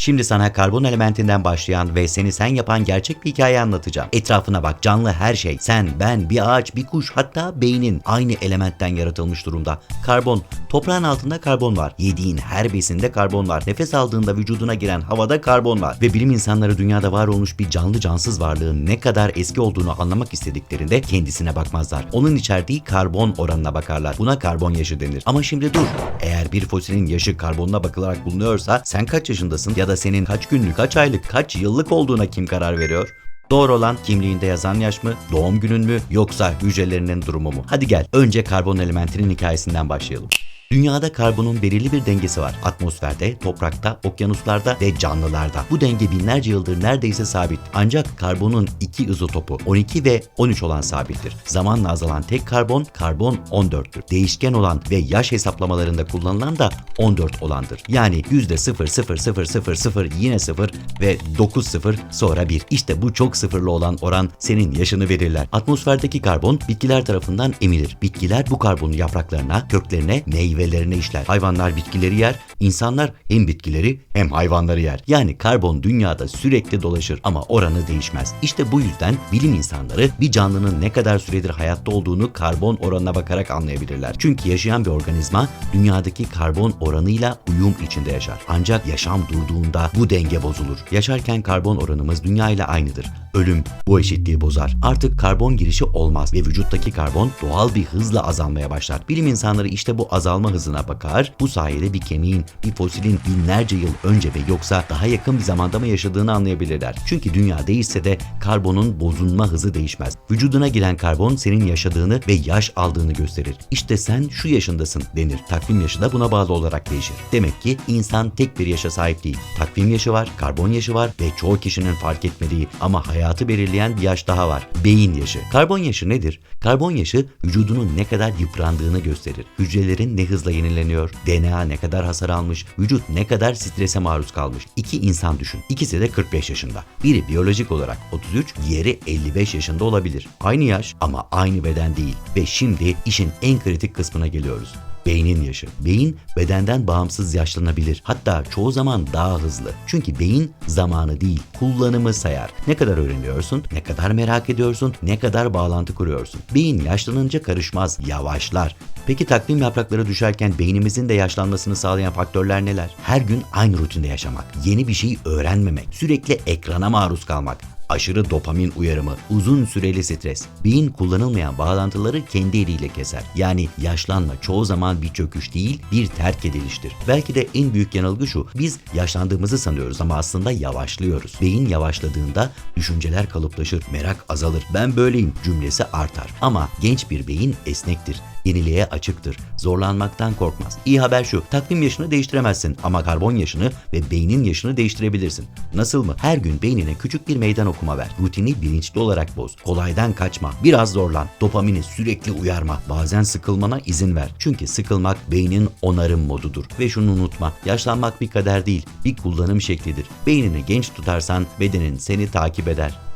Şimdi sana karbon elementinden başlayan ve seni sen yapan gerçek bir hikaye anlatacağım. Etrafına bak canlı her şey. Sen, ben, bir ağaç, bir kuş hatta beynin aynı elementten yaratılmış durumda. Karbon. Toprağın altında karbon var. Yediğin her besinde karbon var. Nefes aldığında vücuduna giren havada karbon var. Ve bilim insanları dünyada var olmuş bir canlı cansız varlığın ne kadar eski olduğunu anlamak istediklerinde kendisine bakmazlar. Onun içerdiği karbon oranına bakarlar. Buna karbon yaşı denir. Ama şimdi dur. Eğer bir fosilin yaşı karbonuna bakılarak bulunuyorsa sen kaç yaşındasın ya da senin kaç günlük, kaç aylık, kaç yıllık olduğuna kim karar veriyor? Doğru olan kimliğinde yazan yaş mı, doğum günün mü yoksa hücrelerinin durumu mu? Hadi gel önce karbon elementinin hikayesinden başlayalım. Dünyada karbonun belirli bir dengesi var. Atmosferde, toprakta, okyanuslarda ve canlılarda. Bu denge binlerce yıldır neredeyse sabit. Ancak karbonun iki izotopu 12 ve 13 olan sabittir. Zamanla azalan tek karbon, karbon 14'tür. Değişken olan ve yaş hesaplamalarında kullanılan da 14 olandır. Yani %0,0000 yine 0 ve 9 0 sonra 1. İşte bu çok sıfırlı olan oran senin yaşını verirler. Atmosferdeki karbon bitkiler tarafından emilir. Bitkiler bu karbonu yapraklarına, köklerine, meyvelerine işler. Hayvanlar bitkileri yer, insanlar hem bitkileri hem hayvanları yer. Yani karbon dünyada sürekli dolaşır ama oranı değişmez. İşte bu yüzden bilim insanları bir canlının ne kadar süredir hayatta olduğunu karbon oranına bakarak anlayabilirler. Çünkü yaşayan bir organizma dünyadaki karbon oranıyla uyum içinde yaşar. Ancak yaşam durduğunda bu denge bozulur. Yaşarken karbon oranımız dünya ile aynıdır. Ölüm bu eşitliği bozar. Artık karbon girişi olmaz ve vücuttaki karbon doğal bir hızla azalmaya başlar. Bilim insanları işte bu azalma hızına bakar. Bu sayede bir kemiğin, bir fosilin binlerce yıl önce ve yoksa daha yakın bir zamanda mı yaşadığını anlayabilirler. Çünkü dünya değişse de karbonun bozulma hızı değişmez. Vücuduna giren karbon senin yaşadığını ve yaş aldığını gösterir. İşte sen şu yaşındasın denir. Takvim yaşı da buna bağlı olarak değişir. Demek ki insan tek bir yaşa sahip değil. Takvim yaşı var, karbon yaşı var ve çoğu kişinin fark etmediği ama hayatı belirleyen bir yaş daha var. Beyin yaşı. Karbon yaşı nedir? Karbon yaşı vücudunun ne kadar yıprandığını gösterir. Hücrelerin ne hızla yenileniyor, DNA ne kadar hasar almış, vücut ne kadar strese maruz kalmış. İki insan düşün. İkisi de 45 yaşında. Biri biyolojik olarak 33, diğeri 55 yaşında olabilir. Aynı yaş ama aynı beden değil. Ve şimdi işin en kritik kısmına geliyoruz. Beynin yaşı. Beyin bedenden bağımsız yaşlanabilir. Hatta çoğu zaman daha hızlı. Çünkü beyin zamanı değil, kullanımı sayar. Ne kadar öğreniyorsun, ne kadar merak ediyorsun, ne kadar bağlantı kuruyorsun. Beyin yaşlanınca karışmaz, yavaşlar. Peki takvim yaprakları düşerken beynimizin de yaşlanmasını sağlayan faktörler neler? Her gün aynı rutinde yaşamak, yeni bir şey öğrenmemek, sürekli ekrana maruz kalmak, aşırı dopamin uyarımı, uzun süreli stres. Beyin kullanılmayan bağlantıları kendi eliyle keser. Yani yaşlanma çoğu zaman bir çöküş değil, bir terk ediliştir. Belki de en büyük yanılgı şu, biz yaşlandığımızı sanıyoruz ama aslında yavaşlıyoruz. Beyin yavaşladığında düşünceler kalıplaşır, merak azalır. Ben böyleyim cümlesi artar. Ama genç bir beyin esnektir yeniliğe açıktır. Zorlanmaktan korkmaz. İyi haber şu, takvim yaşını değiştiremezsin ama karbon yaşını ve beynin yaşını değiştirebilirsin. Nasıl mı? Her gün beynine küçük bir meydan okuma ver. Rutini bilinçli olarak boz. Kolaydan kaçma. Biraz zorlan. Dopamini sürekli uyarma. Bazen sıkılmana izin ver. Çünkü sıkılmak beynin onarım modudur. Ve şunu unutma. Yaşlanmak bir kader değil, bir kullanım şeklidir. Beynini genç tutarsan bedenin seni takip eder.